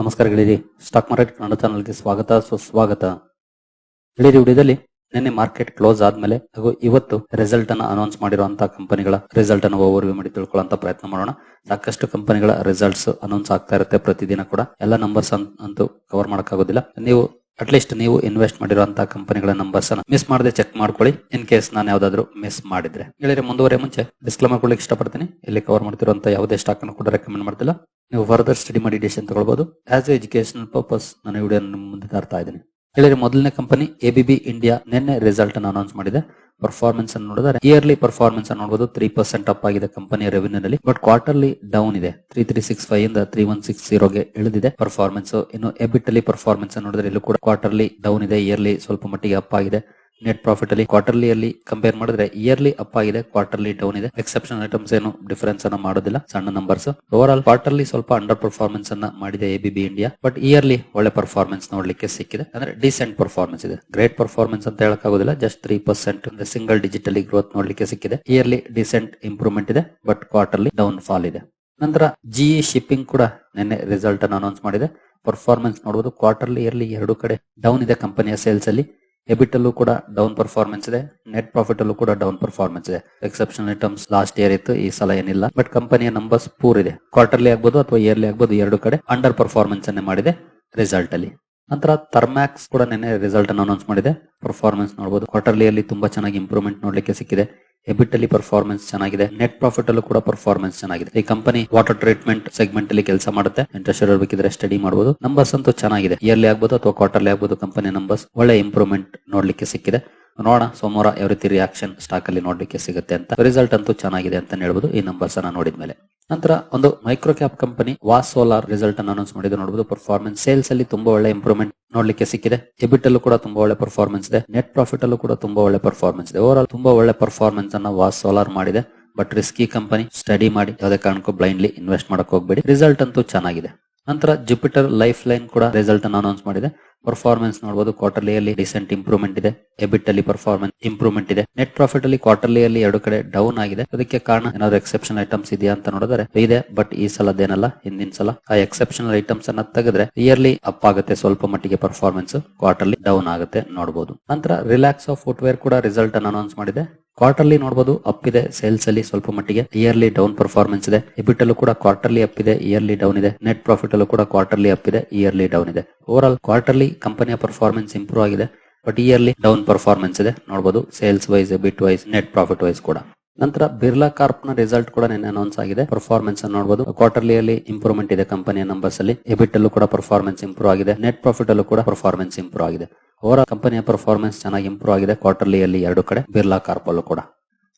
ನಮಸ್ಕಾರ stock market Kannada ಚಾನಲ್ಗೆ ಸ್ವಾಗತ. ಸುಸ್ವಾಗತ. ಗೆಳೆಯರಿ ವಿಡಿಯೋದಲ್ಲಿ ನಿನ್ನೆ ಮಾರ್ಕೆಟ್ ಕ್ಲೋಸ್ ಆದ್ಮೇಲೆ ಹಾಗೂ ಇವತ್ತು ರಿಸಲ್ಟ್ ಅನ್ನ ಅನೌನ್ಸ್ ಮಾಡಿರುವಂತಹ ಕಂಪನಿಗಳ ರಿಸಲ್ಟ್ ಅನ್ನು ಓವರ್ ವ್ಯೂ ಮಾಡಿ ತಿಳ್ಕೊಳ್ಳುವಂತ ಪ್ರಯತ್ನ ಮಾಡೋಣ. ಸಾಕಷ್ಟು ಕಂಪನಿಗಳ ರಿಸಲ್ಟ್ಸ್ ಅನೌನ್ಸ್ ಆಗ್ತಾ ಇರುತ್ತೆ ಪ್ರತಿದಿನ ಕೂಡ. ಎಲ್ಲ ನಂಬರ್ಸ್ ಅಂತೂ ಕವರ್ ಮಾಡಕ್ಕಾಗೋದಿಲ್ಲ. ನೀವು ಅಟ್ಲೀಸ್ಟ್ ನೀವು ಇನ್ವೆಸ್ಟ್ ಮಾಡಿರುವಂತಹ ಕಂಪನಿಗಳ ನಂಬರ್ಸ್ ಅನ್ನ ಮಿಸ್ ಮಾಡದೆ ಚೆಕ್ ಮಾಡ್ಕೊಳ್ಳಿ. ಇನ್ ಕೇಸ್ ನಾನು ಯಾವ್ದಾದ್ರು ಮಿಸ್ ಮಾಡಿದ್ರೆ. ಹೇಳಿದ್ರೆ ಮುಂದುವರೆ ಮುಂಚೆ ಡಿಸ್ಕ್ಲೇಮರ್ ಕೊಡ್ಲಿಕ್ಕೆ ಇಷ್ಟಪಡ್ತೀನಿ. ಇಲ್ಲಿ ಕವರ್ ಮಾಡ್ತಿರುವಂತ ಯಾವುದೇ ಸ್ಟಾಕ್ ಅನ್ನು ಕೂಡ ರೆಕಮೆಂಡ್ ಮಾಡ್ತಿಲ್ಲ. ನೀವು ಫರ್ದರ್ ಸ್ಟಡಿ ಮಾಡಿ ಡಿಸಿಷನ್ ತಗೊಳ್ಬಹುದು ಆಸ್ ಎ ಎಜುಕೇಶನಲ್ ಪರ್ಪಸ್ ನಾನು ವಿಡಿಯೋ ಮುಂದೆ ತರ್ತಾ ಇದ್ದೀನಿ. ಹೇಳಿದ್ರೆ ಮೊದಲನೇ ಕಂಪನಿ ಎಬಿಬಿ ಇಂಡಿಯಾ ನಿನ್ನೆ ರಿಸಲ್ಟ್ ಅನ್ನು ಅನೌನ್ಸ್ ಮಾಡಿದೆ. ಪರ್ಫಾರ್ಮೆನ್ಸ್ ಅನ್ನು ನೋಡಿದ್ರೆ ಇಯರ್ಲಿ ಪರ್ಫಾರ್ಮೆನ್ಸ್ ಅನ್ನು ನೋಡಬಹುದು ತ್ರೀ ಪರ್ಸೆಂಟ್ ಅಪ್ ಆಗಿದೆ ಕಂಪನಿಯ ರೆವಿನ್ಯೂ ನಲ್ಲಿ. ಬಟ್ ಕ್ವಾರ್ಟರ್ಲಿ ಡೌನ್ ಇದೆ. ತ್ರೀ ತ್ರೀ ಸಿಕ್ಸ್ ಫೈವ್ ಇಂದ ತ್ರೀ ಒನ್ ಸಿಕ್ಸ್ ಜೀರೋಗೆ ಇಳಿದಿದೆ ಪರ್ಫಾರ್ಮೆನ್ಸ್ ಇನ್ನು ಎಬಿಟ್ ಅಲ್ಲಿ ಪರ್ಫಾರ್ಮೆನ್ಸ್ ನೋಡಿದ್ರೆ ಇಲ್ಲೂ ಕೂಡ ಕ್ವಾರ್ಟರ್ಲಿ ಡೌನ್ ಇದೆ. ಇಯರ್ಲಿ ಸ್ವಲ್ಪ ಮಟ್ಟಿಗೆ ಅಪ್ ಆಗಿದೆ. ನೆಟ್ ಪ್ರಾಫಿಟ್ ಅಲ್ಲಿ ಕ್ವಾರ್ಟರ್ಲಿ ಅಲ್ಲಿ ಕಂಪೇರ್ ಮಾಡಿದ್ರೆ ಇಯರ್ಲಿ ಅಪ್ ಆಗಿದೆ ಕ್ವಾರ್ಟರ್ಲಿ ಡೌನ್ ಇದೆ. ಎಕ್ಸೆಪ್ಷನ್ ಐಟಮ್ಸ್ ಏನು ಡಿಫರೆನ್ಸ್ ಅನ್ನ ಮಾಡೋದಿಲ್ಲ, ಸಣ್ಣ ನಂಬರ್ಸ್ ಓವರ್ ಆಲ್ ಕ್ವಾರ್ಟರ್ಲಿ ಸ್ವಲ್ಪ ಅಂಡರ್ ಪರ್ಫಾರ್ಮೆನ್ಸ್ ಅನ್ನ ಮಾಡಿದೆ ಎಬಿಬಿ ಇಂಡಿಯಾ ಬಟ್ ಇಯರ್ಲಿ ಒಳ್ಳೆ ಪರ್ಫಾರ್ಮೆನ್ಸ್ ನೋಡ್ಲಿಕ್ಕೆ ಸಿಕ್ಕಿದೆ. ಅಂದ್ರೆ ಡಿಸೆಂಟ್ ಪರ್ಫಾರ್ಮೆನ್ಸ್ ಇದೆ. ಗ್ರೇಟ್ ಪರ್ಫಾರ್ಮೆನ್ಸ್ ಅಂತ ಹೇಳಕ್ಕಾಗೋದಿಲ್ಲ just three percent single digit ಅಲ್ಲಿ ಗ್ರೋತ್ ನೋಡ್ಲಿಕ್ಕೆ ಸಿಕ್ಕಿದೆ. ಇಯರ್ಲಿ ಡಿಸೆಂಟ್ ಇಂಪ್ರೂವ್ಮೆಂಟ್ ಇದೆ ಬಟ್ ಕ್ವಾರ್ಟರ್ಲಿ ಡೌನ್ ಫಾಲ್ ಇದೆ. ನಂತರ ಜಿಇ ಶಿಪ್ಪಿಂಗ್ ಕೂಡ ನಿನ್ನೆ ರಿಸಲ್ಟ್ ಅನ್ನು ಅನೌನ್ಸ್ ಮಾಡಿದೆ. ಪರ್ಫಾರ್ಮೆನ್ಸ್ ನೋಡಬಹುದು ಕ್ವಾರ್ಟರ್ಲಿ ಇಯರ್ಲಿ ಎರಡು ಕಡೆ ಡೌನ್ ಇದೆ ಕಂಪನಿಯ ಸೇಲ್ಸ್ ಅಲ್ಲಿ. ಎಬಿಟ್ ಅಲ್ಲೂ ಕೂಡ ಡೌನ್ ಪರ್ಫಾರ್ಮೆನ್ಸ್ ಇದೆ. ನೆಟ್ ಪ್ರಾಫಿಟ್ ಅಲ್ಲೂ ಕೂಡ ಡೌನ್ ಪರ್ಫಾರ್ಮೆನ್ಸ್ ಇದೆ. ಎಕ್ಸೆಪ್ಷನಲ್ ಐಟಮ್ಸ್ ಲಾಸ್ಟ್ ಇಯರ್ ಇತ್ತು, ಈ ಸಲ ಏನಿಲ್ಲ. ಬಟ್ ಕಂಪನಿಯ ನಂಬರ್ಸ್ ಪೂರ್ ಇದೆ. ಕ್ವಾರ್ಟರ್ಲಿ ಆಗ್ಬೋದು ಅಥವಾ ಇಯರ್ಲಿ ಆಗ್ಬೋದು ಎರಡು ಕಡೆ ಅಂಡರ್ ಪರ್ಫಾರ್ಮೆನ್ಸ್ ಅನ್ನೇ ಮಾಡಿದೆ ರಿಸಲ್ಟ್ ಅಲ್ಲಿ. ನಂತರ ಥರ್ಮ್ಯಾಕ್ಸ್ ಕೂಡ ನಿನ್ನೆ ರಿಸಲ್ಟ್ ಅನ್ನು ಅನೌನ್ಸ್ ಮಾಡಿದೆ. ಪರ್ಫಾರ್ಮೆನ್ಸ್ ನೋಡಬಹುದು ಕ್ವಾರ್ಟರ್ಲಿ ಅಲ್ಲಿ ತುಂಬಾ ಚೆನ್ನಾಗಿ ಇಂಪ್ರೂವ್ಮೆಂಟ್ ನೋಡ್ಲಿಕ್ಕೆ ಸಿಕ್ಕಿದೆ. ಎಬಿಟ್ ಅಲ್ಲಿ ಪರ್ಫಾರ್ಮೆನ್ಸ್ ಚೆನ್ನಾಗಿದೆ. ನೆಟ್ ಪ್ರಾಫಿಟ್ ಅಲ್ಲೂ ಕೂಡ ಪರ್ಫಾರ್ಮೆನ್ಸ್ ಚೆನ್ನಾಗಿದೆ. ಈ ಕಂಪನಿ ವಾಟರ್ ಟ್ರೀಟ್ಮೆಂಟ್ ಸೆಗ್ಮೆಂಟ್ ಅಲ್ಲಿ ಕೆಲಸ ಮಾಡುತ್ತೆ. ಇಂಟ್ರೆಸ್ಟ್ ಇರಬೇಕಿದ್ರೆ ಸ್ಟಡಿ ಮಾಡಬಹುದು ನಂಬರ್ಸ್ ಅಂತೂ ಚೆನ್ನಾಗಿದೆ. ಇಯರ್ಲಿ ಆಗ್ಬೋದು ಅಥವಾ ಕ್ವಾರ್ಟರ್ಲಿ ಆಗ್ಬೋದು ಕಂಪನಿ ನಂಬರ್ಸ್ ಒಳ್ಳೆ ಇಂಪ್ರೂವ್ಮೆಂಟ್ ನೋಡ್ಲಿಕ್ಕೆ ಸಿಕ್ಕಿದೆ. ನೋಡೋಣ. ಸೋಮವಾರ ಯಾವ ರೀತಿ ರಿಯಾಕ್ಷನ್ ಸ್ಟಾಕ್ ಅಲ್ಲಿ ನೋಡ್ಲಿಕ್ಕೆ ಸಿಗುತ್ತೆ ಅಂತ. ರಿಸಲ್ಟ್ ಅಂತೂ ಚೆನ್ನಾಗಿದೆ ಅಂತ ಹೇಳ್ಬೋದು. ಈ ನಂಬರ್ಸ್ ಅನ್ನ ನೋಡಿದ್ಮೇಲೆ. ನಂತರ ಒಂದು micro cap company Waa Solar result ಅನ್ನು ಅನೌನ್ಸ್ ಮಾಡಿದ್ರು ನೋಡಬಹುದು ಪರ್ಫಾರ್ಮೆನ್ಸ್ ಸೇಲ್ಸ್ ಅಲ್ಲಿ ತುಂಬಾ ಒಳ್ಳೆ ಇಂಪ್ರೂವ್ಮೆಂಟ್ ನೋಡ್ಲಿಕ್ಕೆ ಸಿಕ್ಕಿದೆ. ಎಬಿಟ್ ಅಲ್ಲೂ ಕೂಡ ತುಂಬಾ ಒಳ್ಳೆ ಪರ್ಫಾರ್ಮೆನ್ಸ್ ಇದೆ. ನೆಟ್ ಪ್ರಾಫಿಟ್ ಅಲ್ಲೂ ಕೂಡ ತುಂಬಾ ಒಳ್ಳೆ ಪರ್ಫಾರ್ಮೆನ್ಸ್ ಇದೆ. ಓವರ್ ಆಲ್ ತುಂಬಾ ಒಳ್ಳೆ ಪರ್ಫಾರ್ಮೆನ್ಸ್ ಅನ್ನ ವಾ ಸೋಲಾರ್ ಮಾಡಿದೆ. ಬಟ್ ರಿಸ್ಕಿ ಕಂಪನಿ ಸ್ಟಡಿ ಮಾಡಿ, ಯಾವುದೇ ಕಾರಣಕ್ಕೂ ಬ್ಲೈಂಡ್ಲಿ ಇನ್ವೆಸ್ಟ್ ಮಾಡಕ್ ಹೋಗ್ಬೇಡಿ. ರಿಸಲ್ಟ್ ಅಂತೂ ಚೆನ್ನಾಗಿದೆ. ನಂತರ ಜುಪಿಟರ್ ಲೈಫ್ ಲೈನ್ ಕೂಡ ರಿಸಲ್ಟ್ ಅನ್ನು ಅನೌನ್ಸ್ ಮಾಡಿದೆ. ಪರ್ಫಾರ್ಮೆನ್ಸ್ ನೋಡಬಹುದು ಕ್ವಾರ್ಟರ್ಲಿ ಅಲ್ಲಿ ಡಿಸೆಂಟ್ ಇಂಪ್ರೂವ್ಮೆಂಟ್ ಇದೆ ಎಬಿಟ್ ಅಲ್ಲಿ ಪರ್ಫಾರ್ಮೆನ್ಸ್ ಇಂಪ್ರೂವ್ಮೆಂಟ್ ಇದೆ. ನೆಟ್ ಪ್ರಾಫಿಟ್ ಅಲ್ಲಿ ಕ್ವಾರ್ಟರ್ಲಿ ಅಲ್ಲಿ ಎರಡು ಕಡೆ ಡೌನ್ ಆಗಿದೆ. ಅದಕ್ಕೆ ಕಾರಣ ಏನಾದ್ರು ಎಕ್ಸೆಪ್ಷನ್ ಐಟಮ್ಸ್ ಇದೆಯಾ ಅಂತ ನೋಡಿದ್ರೆ, ಇದೆ ಬಟ್ ಈ ಸಲದೇನಲ್ಲ ಹಿಂದಿನ ಸಲ ಆ ಎಕ್ಸೆಪ್ಷನಲ್ ಐಟಮ್ಸ್ ಅನ್ನ ತೆಗೆದ್ರೆ ಇಯರ್ಲಿ ಅಪ್ ಆಗುತ್ತೆ ಸ್ವಲ್ಪ ಮಟ್ಟಿಗೆ ಪರ್ಫಾರ್ಮೆನ್ಸ್ ಕ್ವಾರ್ಟರ್ಲಿ ಡೌನ್ ಆಗುತ್ತೆ ನೋಡಬಹುದು ನಂತರ ರಿಲ್ಯಾಕ್ಸ್ ಆಫ್ ಫುಟ್ವೇರ್ ಕೂಡ ರಿಸಲ್ಟ್ ಅನ್ನು ಅನೌನ್ಸ್ ಮಾಡಿದೆ. ಕ್ವಾರ್ಟರ್ಲಿ ನೋಡಬಹುದು ಅಪ್ ಇದೆ ಸೇಲ್ಸ್ ಅಲ್ಲಿ ಸ್ವಲ್ಪ ಮಟ್ಟಿಗೆ. ಇಯರ್ಲಿ ಡೌನ್ ಪರ್ಫಾರ್ಮೆನ್ಸ್ ಇದೆ. ಎಬಿಟ್ ಅಲ್ಲೂ ಕೂಡ ಕ್ವಾರ್ಟರ್ಲಿ ಅಪ್ ಇದೆ ಇಯರ್ಲಿ ಡೌನ್ ಇದೆ. ನೆಟ್ ಪ್ರಾಫಿಟ್ ಅಲ್ಲೂ ಕೂಡ ಕ್ವಾರ್ಟರ್ಲಿ ಅಪ್ ಇದೆ ಇಯರ್ಲಿ ಡೌನ್ ಇದೆ. ಓವರ್ ಆಲ್ ಕ್ವಾರ್ಟರ್ಲಿ ಕಂಪನಿಯ ಪರ್ಫಾರ್ಮೆನ್ಸ್ ಇಂಪ್ರೂವ್ ಆಗಿದೆ. ಬಟ್ ಇಯರ್ಲಿ ಡೌನ್ ಪರ್ಫಾರ್ಮೆನ್ಸ್ ಇದೆ. ನೋಡಬಹುದು sales wise EBIT wise net profit wise ಕೂಡ. ನಂತರ ಬಿರ್ಲಾ ಕಾರ್ಪ್ನ ರಿಸಲ್ಟ್ ಕೂಡ ನಿನ್ನೆ ಅನೌನ್ಸ್ ಆಗಿದೆ. ಪರ್ಫಾರ್ಮೆನ್ಸ್ ನೋಡಬಹುದು ಕ್ವಾರ್ಟರ್ಲಿ ಅಲ್ಲಿ ಇಂಪ್ರೂವ್ಮೆಂಟ್ ಇದೆ ಕಂಪನಿಯ ನಂಬರ್ಸ್ ಅಲ್ಲಿ. ಎಬಿಟ್ ಅಲ್ಲೂ ಕೂಡ ಪರ್ಫಾರ್ಮೆನ್ಸ್ ಇಂಪ್ರೂವ್ ಆಗಿದೆ. ನೆಟ್ ಪ್ರಾಫಿಟ್ ಅಲ್ಲೂ ಕೂಡ ಪರ್ಫಾರ್ಮೆನ್ಸ್ ಇಂಪ್ರೂವ್ ಆಗಿದೆ. ಓವರ್ ಕಂಪನಿಯ ಪರ್ಫಾರ್ಮೆನ್ಸ್ ಚೆನ್ನಾಗಿ ಇಂಪ್ರೂವ್ ಆಗಿದೆ. ಕ್ವಾರ್ಟರ್ಲಿ ಅಲ್ಲಿ ಎರಡು ಕಡೆ ಬಿರ್ಲಾ ಕಾರ್ಪಲ್ ಕೂಡ.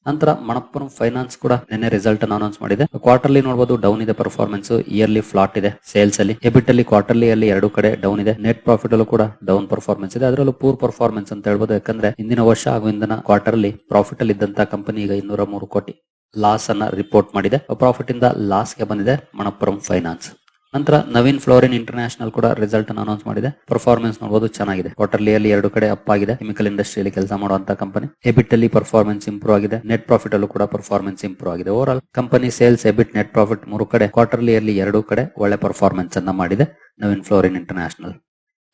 ನಂತರ ಮಣಪುರಂ ಫೈನಾನ್ಸ್ ಕೂಡ ನಿನ್ನೆ ರಿಸಲ್ಟ್ ಅನ್ನು ಅನೌನ್ಸ್ ಮಾಡಿದೆ. ಕ್ವಾರ್ಟರ್ಲಿ ನೋಡಬಹುದು ಡೌನ್ ಇದೆ ಪರ್ಫಾರ್ಮೆನ್ಸ್ ಇಯರ್ಲಿ ಫ್ಲಾಟ್ ಇದೆ. ಸೇಲ್ಸ್ ಅಲ್ಲಿ ಎಬಿಟ್ ಅಲ್ಲಿ ಕ್ವಾರ್ಟರ್ಲಿ ಅಲ್ಲಿ ಎರಡು ಕಡೆ ಡೌನ್ ಇದೆ. ನೆಟ್ ಪ್ರಾಫಿಟ್ ಅಲ್ಲೂ ಕೂಡ ಡೌನ್ ಪರ್ಫಾರ್ಮೆನ್ಸ್ ಇದೆ. ಅದರಲ್ಲೂ ಪೂರ್ ಪರ್ಫಾರ್ಮೆನ್ಸ್ ಅಂತ ಹೇಳ್ಬೋದು. ಯಾಕಂದ್ರೆ ಹಿಂದಿನ ವರ್ಷ ಹಾಗೂ ಇಂದಿನ ಕ್ವಾರ್ಟರ್ಲಿ ಪ್ರಾಫಿಟ್ ಅಲ್ಲಿ ಇದ್ದಂತ ಕಂಪನಿ ಈಗ ಇನ್ನೂರ ಮೂರು ಕೋಟಿ ಲಾಸ್ ಅನ್ನ ರಿಪೋರ್ಟ್ ಮಾಡಿದೆ. ಪ್ರಾಫಿಟ್ ಇಂದ ಲಾಸ್ಗೆ ಬಂದಿದೆ ಮಣಪುರಂ ಫೈನಾನ್ಸ್ ನಂತರ ನವೀನ್ ಫ್ಲೋರಿನ್ ಇಂಟರ್ನ್ಯಾಷನಲ್ ಕೂಡ ರಿಸಲ್ಟ್ ಅನ್ನು ಅನೌನ್ಸ್ ಮಾಡಿದೆ. ಪರ್ಫಾರ್ಮೆನ್ಸ್ ನೋಡಬಹುದು ಚೆನ್ನಾಗಿದೆ. ಕ್ವಾರ್ಟರ್ಲಿ ಅಲ್ಲಿ ಎರಡು ಕಡೆ ಅಪ್ ಆಗಿದೆ. ಕೆಮಿಕಲ್ ಇಂಡಸ್ಟ್ರಿಯಲ್ಲಿ ಕೆಲಸ ಮಾಡುವಂತ ಕಂಪನಿ ಎಬಿಟ್ ಅಲ್ಲಿ ಪರ್ಫಾರ್ಮೆನ್ಸ್ ಇಂಪ್ರೂವ್ ಆಗಿದೆ. ನೆಟ್ ಪ್ರಾಫಿಟ್ ಅಲ್ಲೂ ಕೂಡ ಪರ್ಫಾರ್ಮೆನ್ಸ್ ಇಂಪ್ರೂವ್ ಆಗಿದೆ. Over all company sales EBIT net profit ಮೂರು ಕಡೆ. ಕ್ವಾರ್ಟರ್ಲಿ ಅಲ್ಲಿ ಎರಡು ಕಡೆ ಒಳ್ಳೆ ಪರ್ಫಾರ್ಮೆನ್ಸ್ ಅನ್ನ ಮಾಡಿದೆ ನವೀನ್ ಫ್ಲೋರಿನ್ ಇಂಟರ್ನ್ಯಾಷನಲ್.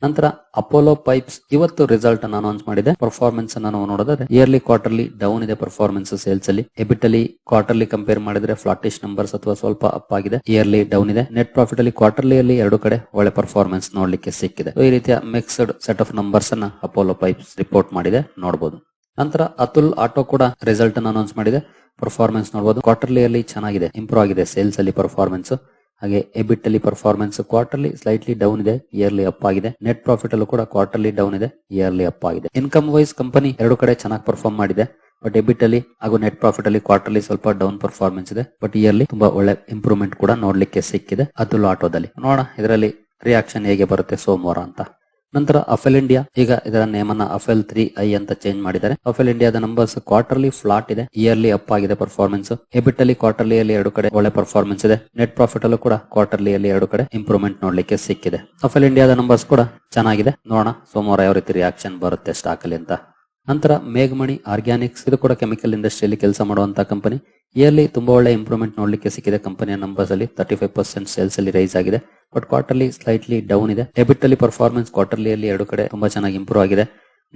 ನಂತರ ಅಪೋಲೋ ಪೈಪ್ಸ್ ಇವತ್ತು ರಿಸಲ್ಟ್ ಅನ್ನು ಅನೌನ್ಸ್ ಮಾಡಿದೆ. ಪರ್ಫಾರ್ಮೆನ್ಸ್ ಅನ್ನು ನಾವು ನೋಡಿದ್ರೆ ಇಯರ್ಲಿ ಕ್ವಾರ್ಟರ್ಲಿ ಡೌನ್ ಇದೆ ಪರ್ಫಾರ್ಮೆನ್ಸ್ ಸೇಲ್ಸ್ ಅಲ್ಲಿ. ಎಬಿಟಲಿ ಕ್ವಾರ್ಟರ್ಲಿ ಕಂಪೇರ್ ಮಾಡಿದ್ರೆ ಫ್ಲಾಟಿಶ್ ನಂಬರ್ಸ್ ಅಥವಾ ಸ್ವಲ್ಪ ಅಪ್ ಆಗಿದೆ. ಇಯರ್ಲಿ ಡೌನ್ ಇದೆ. ನೆಟ್ ಪ್ರಾಫಿಟ್ ಅಲ್ಲಿ ಕ್ವಾರ್ಟರ್ಲಿ ಅಲ್ಲಿ ಎರಡು ಕಡೆ ಒಳ್ಳೆ ಪರ್ಫಾರ್ಮೆನ್ಸ್ ನೋಡ್ಲಿಕ್ಕೆ ಸಿಕ್ಕಿದೆ. ಈ ರೀತಿಯ ಮಿಕ್ಸ್ಡ್ ಸೆಟ್ ಆಫ್ ನಂಬರ್ಸ್ ಅನ್ನ ಅಪೋಲೋ ಪೈಪ್ಸ್ ರಿಪೋರ್ಟ್ ಮಾಡಿದೆ. ನೋಡಬಹುದು ನಂತರ ಅತುಲ್ ಆಟೋ ಕೂಡ ರಿಸಲ್ಟ್ ಅನ್ನು ಅನೌನ್ಸ್ ಮಾಡಿದೆ. ಪರ್ಫಾರ್ಮೆನ್ಸ್ ನೋಡಬಹುದು ಕ್ವಾರ್ಟರ್ಲಿ ಅಲ್ಲಿ ಚೆನ್ನಾಗಿದೆ. ಇಂಪ್ರೂವ್ ಆಗಿದೆ. ಸೇಲ್ಸ್ ಅಲ್ಲಿ ಪರ್ಫಾರ್ಮೆನ್ಸ್ ಹಾಗೆ ಎಬಿಟ್ ಅಲ್ಲಿ ಪರ್ಫಾರ್ಮೆನ್ಸ್ ಕ್ವಾರ್ಟರ್ಲಿ ಸ್ಲೈಟ್ಲಿ ಡೌನ್ ಇದೆ ಇಯರ್ಲಿ ಅಪ್ ಆಗಿದೆ. ನೆಟ್ ಪ್ರಾಫಿಟ್ ಅಲ್ಲೂ ಕೂಡ ಕ್ವಾರ್ಟರ್ಲಿ ಡೌನ್ ಇದೆ ಇಯರ್ಲಿ ಅಪ್ ಆಗಿದೆ. ಇನ್ಕಮ್ ವೈಸ್ ಕಂಪನಿ ಎರಡು ಕಡೆ ಚೆನ್ನಾಗಿ ಪರ್ಫಾರ್ಮ್ ಮಾಡಿದೆ. ಬಟ್ ಎಬಿಟ್ ಅಲ್ಲಿ ಹಾಗೂ ನೆಟ್ ಪ್ರಾಫಿಟ್ ಅಲ್ಲಿ ಕ್ವಾರ್ಟರ್ಲಿ ಸ್ವಲ್ಪ ಡೌನ್ ಪರ್ಫಾರ್ಮೆನ್ಸ್ ಇದೆ. ಬಟ್ ಇಯರ್ಲಿ ತುಂಬಾ ಒಳ್ಳೆ ಇಂಪ್ರೂವ್ಮೆಂಟ್ ಕೂಡ ನೋಡ್ಲಿಕ್ಕೆ ಸಿಕ್ಕಿದೆ. ಅದು ಲಾಟೋದಲ್ಲಿ ನೋಡೋಣ, ಇದರಲ್ಲಿ ರಿಯಾಕ್ಷನ್ ಹೇಗೆ ಬರುತ್ತೆ ಸೋಮವಾರ ಅಂತ. ನಂತರ ಅಫೆಲ್ ಇಂಡಿಯಾ ಈಗ ಇದರ ನೇಮ್ ಅನ್ನ ಅಫೆಲ್ ತ್ರೀ ಐ ಅಂತ ಚೇಂಜ್ ಮಾಡಿದ್ದಾರೆ. ಅಫೆಲ್ ಇಂಡಿಯಾದ ನಂಬರ್ಸ್ ಕ್ವಾರ್ಟರ್ಲಿ ಫ್ಲಾಟ್ ಇದೆ. ಇಯರ್ಲಿ ಅಪ್ ಆಗಿದೆ ಪರ್ಫಾರ್ಮೆನ್ಸ್ ಎಬಿಟ್ ಅಲ್ಲಿ ಕ್ವಾರ್ಟರ್ಲಿ ಅಲ್ಲಿ ಎರಡು ಕಡೆ ಒಳ್ಳೆ ಪರ್ಫಾರ್ಮೆನ್ಸ್ ಇದೆ. ನೆಟ್ ಪ್ರಾಫಿಟ್ ಅಲ್ಲೂ ಕೂಡ ಕ್ವಾರ್ಟರ್ಲಿ ಅಲ್ಲಿ ಎರಡು ಕಡೆ ಇಂಪ್ರೂವ್ಮೆಂಟ್ ನೋಡ್ಲಿಕ್ಕೆ ಸಿಕ್ಕಿದೆ. ಅಫೆಲ್ ಇಂಡಿಯಾದ ನಂಬರ್ಸ್ ಕೂಡ ಚೆನ್ನಾಗಿದೆ. ನೋಡೋಣ ಸೋಮವಾರ ಯಾವ ರೀತಿ ರಿಯಾಕ್ಷನ್ ಬರುತ್ತೆ ಸ್ಟಾಕ್ ಅಲ್ಲಿ ಅಂತ. ನಂತರ ಮೇಘಮಣಿ ಆರ್ಗ್ಯಾನಿಕ್ಸ್ ಇದು ಕೂಡ ಕೆಮಿಕಲ್ ಇಂಡಸ್ಟ್ರಿಯಲ್ಲಿ ಕೆಲಸ ಮಾಡುವಂತಹ ಕಂಪನಿ ಇಯರ್ಲಿ ತುಂಬಾ ಒಳ್ಳೆ ಇಂಪ್ರೂವ್ಮೆಂಟ್ ನೋಡ್ಲಿಕ್ಕೆ ಸಿಕ್ಕಿದೆ. ಕಂಪನಿಯ ನಂಬರ್ಸ್ ಅಲ್ಲಿ ತರ್ಟಿ ಫೈವ್ ಪರ್ಸೆಂಟ್ ಸೇಲ್ಸ್ ಅಲ್ಲಿ ರೈಸ್ ಆಗಿದೆ. ಬಟ್ ಕ್ವಾರ್ಟರ್ಲಿ ಸ್ಲೈಟ್ಲಿ ಡೌನ್ ಇದೆ. ಡೆಬಿಟ್ ಅಲ್ಲಿ ಪರ್ಫಾರ್ಮೆನ್ಸ್ ಕ್ವಾರ್ಟರ್ಲಿ ಅಲ್ಲಿ ಎರಡು ಕಡೆ ತುಂಬಾ ಚೆನ್ನಾಗಿ ಇಂಪ್ರೂವ್ ಆಗಿದೆ.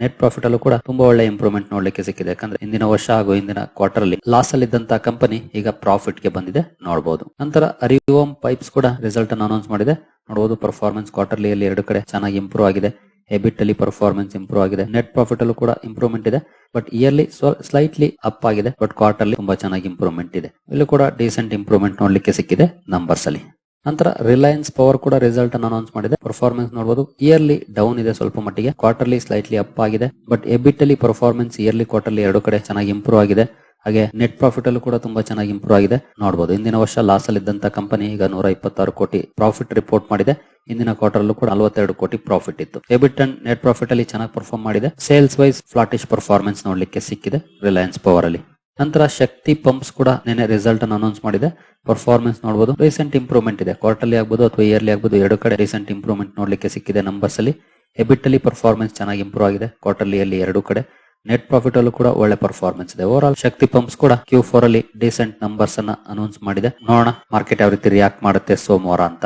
ನೆಟ್ ಪ್ರಾಫಿಟ್ ಅಲ್ಲೂ ಕೂಡ ತುಂಬಾ ಒಳ್ಳೆ ಇಂಪ್ರೂವ್ಮೆಂಟ್ ನೋಡ್ಲಿಕ್ಕೆ ಸಿಕ್ಕಿದೆ. ಯಾಕಂದ್ರೆ ಹಿಂದಿನ ವರ್ಷ ಹಾಗೂ ಹಿಂದಿನ ಕ್ವಾರ್ಟರ್ ಅಲ್ಲಿ ಲಾಸ್ ಅಲ್ಲಿ ಇದ್ದಂತ ಕಂಪನಿ ಈಗ ಪ್ರಾಫಿಟ್ಗೆ ಬಂದಿದೆ ನೋಡಬಹುದು ನಂತರ ಅರಿವೋಮ್ ಪೈಪ್ಸ್ ಕೂಡ ರಿಸಲ್ಟ್ ಅನ್ನು ಅನೌನ್ಸ್ ಮಾಡಿದೆ. ನೋಡಬಹುದು ಪರ್ಫಾರ್ಮೆನ್ಸ್ ಕ್ವಾರ್ಟರ್ಲಿ ಅಲ್ಲಿ ಎರಡು ಕಡೆ ಚೆನ್ನಾಗಿ ಇಂಪ್ರೂವ್ ಆಗಿದೆ. ಎಬಿಟ್ ಅಲ್ಲಿ ಪರ್ಫಾರ್ಮೆನ್ಸ್ ಇಂಪ್ರೂವ್ ಆಗಿದೆ. ನೆಟ್ ಪ್ರಾಫಿಟ್ ಅಲ್ಲೂ ಕೂಡ ಇಂಪ್ರೂವ್ಮೆಂಟ್ ಇದೆ. ಬಟ್ ಇಯರ್ಲಿ ಸ್ಲೈಟ್ಲಿ ಅಪ್ ಆಗಿದೆ. ಬಟ್ ಕ್ವಾರ್ಟರ್ಲಿ ತುಂಬಾ ಚೆನ್ನಾಗಿ ಇಂಪ್ರೂವ್ಮೆಂಟ್ ಇದೆ. ಇಲ್ಲೂ ಕೂಡ ಡೀಸೆಂಟ್ ಇಂಪ್ರೂವ್ಮೆಂಟ್ ನೋಡ್ಲಿಕ್ಕೆ ಸಿಕ್ಕಿದೆ ನಂಬರ್ಸ್ ಅಲ್ಲಿ. ನಂತರ ರಿಲಯನ್ಸ್ ಪವರ್ ಕೂಡ ರಿಸಲ್ಟ್ ಅನ್ನು ಅನೌನ್ಸ್ ಮಾಡಿದೆ. ಪರ್ಫಾರ್ಮೆನ್ಸ್ ನೋಡಬಹುದು ಇಯರ್ಲಿ ಡೌನ್ ಇದೆ ಸ್ವಲ್ಪ ಮಟ್ಟಿಗೆ. ಕ್ವಾರ್ಟರ್ಲಿ ಸ್ಲೈಟ್ಲಿ ಅಪ್ ಆಗಿದೆ. ಬಟ್ ಎಬಿಟಲಿ ಪರ್ಫಾರ್ಮೆನ್ಸ್ ಇಯರ್ಲಿ ಕ್ವಾರ್ಟರ್ಲಿ ಎರಡು ಕಡೆ ಚೆನ್ನಾಗಿ ಇಂಪ್ರೂವ್ ಆಗಿದೆ. ಹಾಗೆ ನೆಟ್ ಪ್ರಾಫಿಟ್ ಅಲ್ಲೂ ಕೂಡ ತುಂಬಾ ಚೆನ್ನಾಗಿ ಇಂಪ್ರೂವ್ ಆಗಿದೆ. ನೋಡಬಹುದು ಇಂದಿನ ವರ್ಷ ಲಾಸ್ ಅಲ್ಲಿ ಇದ್ದಂತ ಕಂಪನಿ ಈಗ ನೂರ ಇಪ್ಪತ್ತಾರು ಕೋಟಿ ಪ್ರಾಫಿಟ್ ರಿಪೋರ್ಟ್ ಮಾಡಿದೆ. ಇಂದಿನ ಕ್ವಾರ್ಟರ್ ಅಲ್ಲೂ ಕೂಡ ನಲವತ್ತೆರಡು ಕೋಟಿ ಪ್ರಾಫಿಟ್ ಇತ್ತು. ಎಬಿಟ್ ಅಂಡ್ ನೆಟ್ ಪ್ರಾಫಿಟ್ ಅಲ್ಲಿ ಚೆನ್ನಾಗಿ ಪರ್ಫಾರ್ಮ್ ಮಾಡಿದೆ. ಸೇಲ್ಸ್ ವೈಸ್ ಫ್ಲಾಟಿಶ್ ಪರ್ಫಾರ್ಮೆನ್ಸ್ ನೋಡ್ಲಿಕ್ಕೆ ಸಿಕ್ಕಿದೆ ರಿಲಯನ್ಸ್ ಪವರ್ ಅಲ್ಲಿ. ನಂತರ ಶಕ್ತಿ ಪಂಪ್ಸ್ ಕೂಡ ನಿನ್ನೆ ರಿಸಲ್ಟ್ ಅನ್ನು ಅನೌನ್ಸ್ ಮಾಡಿದೆ. ಪರ್ಫಾರ್ಮೆನ್ಸ್ ನೋಡಬಹುದು ರೀಸೆಂಟ್ ಇಂಪ್ರೂವ್ಮೆಂಟ್ ಇದೆ. ಕ್ವಾರ್ಟರ್ಲಿ ಆಗಬಹುದು ಅಥವಾ ಇಯರ್ಲಿ ಆಗಬಹುದು ಎರಡು ಕಡೆ ರೀಸೆಂಟ್ ಇಂಪ್ರೂವ್ಮೆಂಟ್ ನೋಡ್ಲಿಕ್ಕೆ ಸಿಕ್ಕಿದೆ ನಂಬರ್ಸ್ ಅಲ್ಲಿ. ಎಬಿಟ್ ಅಲ್ಲಿ ಪರ್ಫಾರ್ಮೆನ್ಸ್ ಚೆನ್ನಾಗಿ ಇಂಪ್ರೂವ್ ಆಗಿದೆ. ಕ್ವಾರ್ಟರ್ಲಿ ಅಲ್ಲಿ ಎರಡು ಕಡೆ. ನೆಟ್ ಪ್ರಾಫಿಟ್ ಅಲ್ಲೂ ಕೂಡ ಒಳ್ಳೆ ಪರ್ಫಾರ್ಮೆನ್ಸ್ ಇದೆ. ಓವರ್ ಆಲ್ ಶಕ್ತಿ ಪಂಪ್ಸ್ ಕೂಡ ಕ್ಯೂ ಫೋರ್ ಅಲ್ಲಿ ಡಿಸೆಂಟ್ ನಂಬರ್ಸ್ ಅನ್ನ ಅನೌನ್ಸ್ ಮಾಡಿದೆ. ನೋಡೋಣ ಮಾರ್ಕೆಟ್ ಯಾವ ರೀತಿ ರಿಯಾಕ್ಟ್ ಮಾಡುತ್ತೆ ಸೋಮವಾರ ಅಂತ.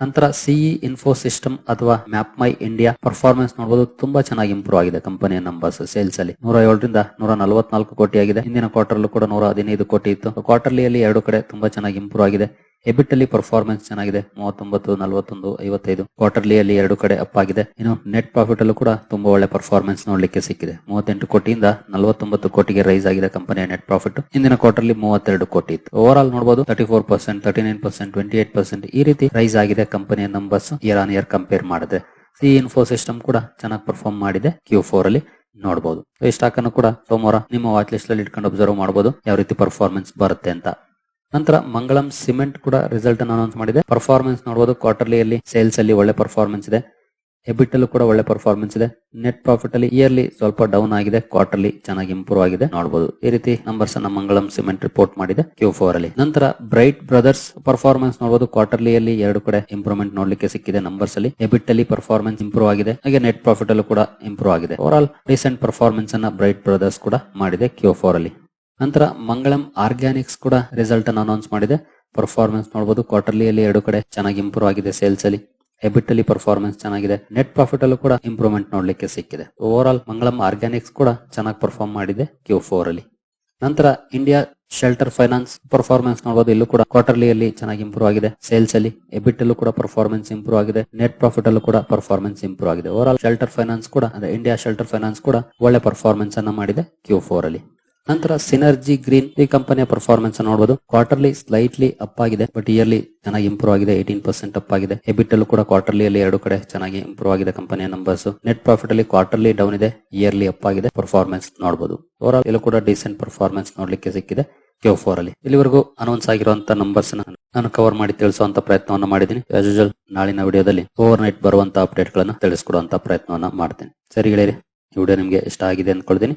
ನಂತರ ಸಿಇ ಇನ್ಫೋ ಸಿಸ್ಟಮ್ ಅಥವಾ ಮ್ಯಾಪ್ ಮೈ ಇಂಡಿಯಾ ಪರ್ಫಾರ್ಮೆನ್ಸ್ ನೋಡಬಹುದು ತುಂಬಾ ಚೆನ್ನಾಗಿ ಇಂಪ್ರೂವ್ ಆಗಿದೆ ಕಂಪನಿಯ ನಂಬರ್ಸ್ ಸೇಲ್ಸ್ ಅಲ್ಲಿ. ನೂರ ಏಳರಿಂದ ನೂರ ನಲವತ್ನಾಲ್ಕು ಕೋಟಿ ಆಗಿದೆ ಹಿಂದಿನ ಕ್ವಾರ್ಟರ್ ಕೂಡ ನೂರ ಹದಿನೈದು ಕೋಟಿ ಇತ್ತು. ಕ್ವಾರ್ಟರ್ಲಿಯಲ್ಲಿ ಎರಡು ಕಡೆ ತುಂಬಾ ಚೆನ್ನಾಗಿ ಇಂಪ್ರೂವ್ ಆಗಿದೆ. ಎಬಿಟ್ ಅಲ್ಲಿ ಪರ್ಫಾರ್ಮೆನ್ಸ್ ಚೆನ್ನಾಗಿದೆ. ಮೂವತ್ತೊಂಬತ್ತು, ನಲವತ್ತೊಂದು, ಐವತ್ತೈದು. ಕ್ವಾರ್ಟರ್ಲಿ ಅಲ್ಲಿ ಎರಡು ಕಡೆ ಅಪ್ ಆಗಿದೆ. ಇನ್ನು ನೆಟ್ ಪ್ರಾಫಿಟ್ ಅಲ್ಲೂ ಕೂಡ ತುಂಬಾ ಒಳ್ಳೆ ಪರ್ಫಾರ್ಮೆನ್ಸ್ ನೋಡ್ಲಿಕ್ಕೆ ಸಿಕ್ಕಿದೆ. ಮೂವತ್ತೆಂಟು ಕೋಟಿಯಿಂದ ನಲವತ್ತೊಂಬತ್ತು ಕೋಟಿಗೆ ರೈಸ್ ಆಗಿದೆ ಕಂಪನಿಯ ನೆಟ್ ಪ್ರಾಫಿಟ್ ಇಂದಿನ ಕ್ವಾರ್ಟರ್ಲಿ ಮೂವತ್ತೆರಡು ಕೋಟಿ ಇತ್ತು. ಓವರ್ ಆಲ್ ನೋಡಬಹುದು thirty four percent thirty nine percent twenty eight percent ಈ ರೀತಿ ರೈಸ್ ಆಗಿದೆ ಕಂಪನಿಯ numbers year on year compare ಮಾಡಿದ್ರೆ. ಸಿ ಇನ್ಫೋ ಸಿಸ್ಟಮ್ ಕೂಡ ಚೆನ್ನಾಗಿ ಪರ್ಫಾರ್ಮ್ ಮಾಡಿದೆ ಕ್ಯೂ ಫೋರ್ ಅಲ್ಲಿ ನೋಡಬಹುದು ಈ ಸ್ಟಾಕ್ ಅನ್ನು ಕೂಡ ಸೋಮವಾರ ನಿಮ್ಮ ವಾಚ್ ಲಿಸ್ಟ್ ಅಲ್ಲಿ ಇಟ್ಕೊಂಡು ಅಬ್ಸರ್ವ್ ಮಾಡಬಹುದು ಯಾವ ರೀತಿ ಪರ್ಫಾರ್ಮೆನ್ಸ್ ಬರುತ್ತೆ ಅಂತ. ನಂತರ ಮಂಗಳಂ ಸಿಮೆಂಟ್ ಕೂಡ ರಿಸಲ್ಟ್ ಅನ್ನು ಅನೌನ್ಸ್ ಮಾಡಿದೆ. ಪರ್ಫಾರ್ಮೆನ್ಸ್ ನೋಡಬಹುದು ಕ್ವಾರ್ಟರ್ಲಿ ಅಲ್ಲಿ ಸೇಲ್ಸ್ ಅಲ್ಲಿ ಒಳ್ಳೆ ಪರ್ಫಾರ್ಮೆನ್ಸ್ ಇದೆ. ಎಬಿಟ್ ಅಲ್ಲೂ ಕೂಡ ಒಳ್ಳೆ ಪರ್ಫಾರ್ಮೆನ್ಸ್ ಇದೆ. ನೆಟ್ ಪ್ರಾಫಿಟ್ ಅಲ್ಲಿ ಇಯರ್ಲಿ ಸ್ವಲ್ಪ ಡೌನ್ ಆಗಿದೆ. ಕ್ವಾರ್ಟರ್ಲಿ ಚೆನ್ನಾಗಿ ಇಂಪ್ರೂವ್ ಆಗಿದೆ. ನೋಡಬಹುದು ಈ ರೀತಿ ನಂಬರ್ಸ್ ಅನ್ನ ಮಂಗಳಂ ಸಿಮೆಂಟ್ ರಿಪೋರ್ಟ್ ಮಾಡಿದೆ ಕ್ಯೂ ಫೋರ್ ಅಲ್ಲಿ. ನಂತರ ಬ್ರೈಟ್ ಬ್ರದರ್ಸ್ ಪರ್ಫಾರ್ಮೆನ್ಸ್ ನೋಡಬಹುದು ಕ್ವಾರ್ಟರ್ಲಿ ಅಲ್ಲಿ ಎರಡು ಕಡೆ ಇಂಪ್ರೂವ್ಮೆಂಟ್ ನೋಡ್ಲಿಕ್ಕೆ ಸಿಕ್ಕಿದೆ ನಂಬರ್ಸ್ ಅಲ್ಲಿ. ಎಬಿಟ್ ಅಲ್ಲಿ ಪರ್ಫಾರ್ಮೆನ್ಸ್ ಇಂಪ್ರೂವ್ ಆಗಿದೆ. ಹಾಗೆ ನೆಟ್ ಪ್ರಾಫಿಟ್ ಅಲ್ಲೂ ಕೂಡ ಇಂಪ್ರೂವ್ ಆಗಿದೆ. ಓವರ್ ಆಲ್ ರೀಸೆಂಟ್ ಪರ್ಫಾರ್ಮೆನ್ಸ್ ಅನ್ನ ಬ್ರೈಟ್ ಬ್ರದರ್ಸ್ ಕೂಡ ಮಾಡಿದೆ ಕ್ಯೂ ಫೋರ್ ಅಲ್ಲಿ. ನಂತರ ಮಂಗಳಂ ಆರ್ಗ್ಯಾನಿಕ್ಸ್ ಕೂಡ ರಿಸಲ್ಟ್ ಅನ್ನು ಅನೌನ್ಸ್ ಮಾಡಿದೆ. ಪರ್ಫಾರ್ಮೆನ್ಸ್ ನೋಡಬಹುದು ಕ್ವಾರ್ಟರ್ಲಿ ಅಲ್ಲಿ ಎರಡು ಕಡೆ ಚೆನ್ನಾಗಿ ಇಂಪ್ರೂವ್ ಆಗಿದೆ ಸೇಲ್ಸ್ ಅಲ್ಲಿ. ಎಬಿಟ್ ಅಲ್ಲಿ ಪರ್ಫಾರ್ಮೆನ್ಸ್ ಚೆನ್ನಾಗಿದೆ. ನೆಟ್ ಪ್ರಾಫಿಟ್ ಅಲ್ಲೂ ಕೂಡ ಇಂಪ್ರೂವ್ಮೆಂಟ್ ನೋಡ್ಲಿಕ್ಕೆ ಸಿಕ್ಕಿದೆ. ಓವರ್ ಆಲ್ ಮಂಗಳಂ ಆರ್ಗ್ಯಾನಿಕ್ಸ್ ಕೂಡ ಚೆನ್ನಾಗಿ ಪರ್ಫಾರ್ಮ್ ಮಾಡಿದೆ ಕ್ಯೂ ಫೋರ್ ಅಲ್ಲಿ. ನಂತರ ಇಂಡಿಯಾ ಶೆಲ್ಟರ್ ಫೈನಾನ್ಸ್ ಪರ್ಫಾರ್ಮೆನ್ಸ್ ನೋಡಬಹುದು ಇಲ್ಲೂ ಕೂಡ ಕ್ವಾರ್ಟರ್ಲಿ ಅಲ್ಲಿ ಚೆನ್ನಾಗಿ ಇಂಪ್ರೂವ್ ಆಗಿದೆ ಸೇಲ್ಸ್ ಅಲ್ಲಿ. ಎಬಿಟ್ ಅಲ್ಲೂ ಕೂಡ ಪರ್ಫಾರ್ಮೆನ್ಸ್ ಇಂಪ್ರೂವ್ ಆಗಿದೆ. ನೆಟ್ ಪ್ರಾಫಿಟ್ ಅಲ್ಲೂ ಕೂಡ ಪರ್ಫಾರ್ಮೆನ್ಸ್ ಇಂಪ್ರೂವ್ ಆಗಿದೆ. ಓವರ್ ಆಲ್ ಶೆಲ್ಟರ್ ಫೈನಾನ್ಸ್ ಕೂಡ, ಅಂದ್ರೆ ಇಂಡಿಯಾ ಶೆಲ್ಟರ್ ಫೈನಾನ್ಸ್ ಕೂಡ ಒಳ್ಳೆ ಪರ್ಫಾರ್ಮೆನ್ಸ್ ಅನ್ನ ಮಾಡಿದೆ ಕ್ಯೂ ಫೋರ್ ಅಲ್ಲಿ. ನಂತರ ಸಿನರ್ಜಿ ಗ್ರೀನ್ ಈ ಕಂಪನಿಯ ಪರ್ಫಾರ್ಮೆನ್ಸ್ ನೋಡಬಹುದು ಕ್ವಾರ್ಟರ್ಲಿ ಸ್ಲೈಟ್ಲಿ ಅಪ್ ಆಗಿದೆ ಬಟ್ ಇಯರ್ಲಿ ಚೆನ್ನಾಗಿ ಇಂಪ್ರೂವ್ ಆಗಿದೆ ಏಟೀನ್ ಪರ್ಸೆಂಟ್ ಅಪ್ ಆಗಿದೆ. ಎಬಿಟ್ ಅಲ್ಲೂ ಕೂಡ ಕ್ವಾರ್ಟರ್ಲಿ ಅಲ್ಲಿ ಎರಡು ಕಡೆ ಚೆನ್ನಾಗಿ ಇಂಪ್ರೂವ್ ಆಗಿದೆ ಕಂಪನಿಯ ನಂಬರ್ಸ್ ನೆಟ್ ಪ್ರಾಫಿಟ್ ಅಲ್ಲಿ ಕ್ವಾರ್ಟರ್ಲಿ ಡೌನ್ ಇದೆ ಇಯರ್ಲಿ ಅಪ್ ಆಗಿದೆ. ಪರ್ಫಾರ್ಮೆನ್ಸ್ ನೋಡಬಹುದು ಓವರ್ ಆಲ್ ಕೂಡ ಡಿಸೆಂಟ್ ಪರ್ಫಾರ್ಮೆನ್ಸ್ ನೋಡ್ಲಿಕ್ಕೆ ಸಿಕ್ಕಿದೆ ಕ್ಯೂ ಫೋರ್ ಅಲ್ಲಿ. ಇಲ್ಲಿವರೆಗೂ ಅನೌನ್ಸ್ ಆಗಿರುವಂತ ನಂಬರ್ಸ್ ನಾನು ಕವರ್ ಮಾಡಿ ತಿಳಿಸುವಂತ ಪ್ರಯತ್ನವನ್ನು ಮಾಡಿದ್ದೀನಿ. ಯೂಶುವಲ್ ನಾಳಿನ ವಿಡಿಯೋದಲ್ಲಿ ಓವರ್ ನೈಟ್ ಬರುವಂತ ಅಪ್ಡೇಟ್ ಗಳನ್ನ ತಿಳಿಸ್ಕೊಡುವಂತ ಪ್ರಯತ್ನವನ್ನು ಮಾಡ್ತೇನೆ. ಸರಿ ಗೆಳೆಯರಿ, ಈ ವಿಡಿಯೋ ನಿಮಗೆ ಇಷ್ಟ ಆಗಿದೆ ಅಂದ್ಕೊಳ್ತೀನಿ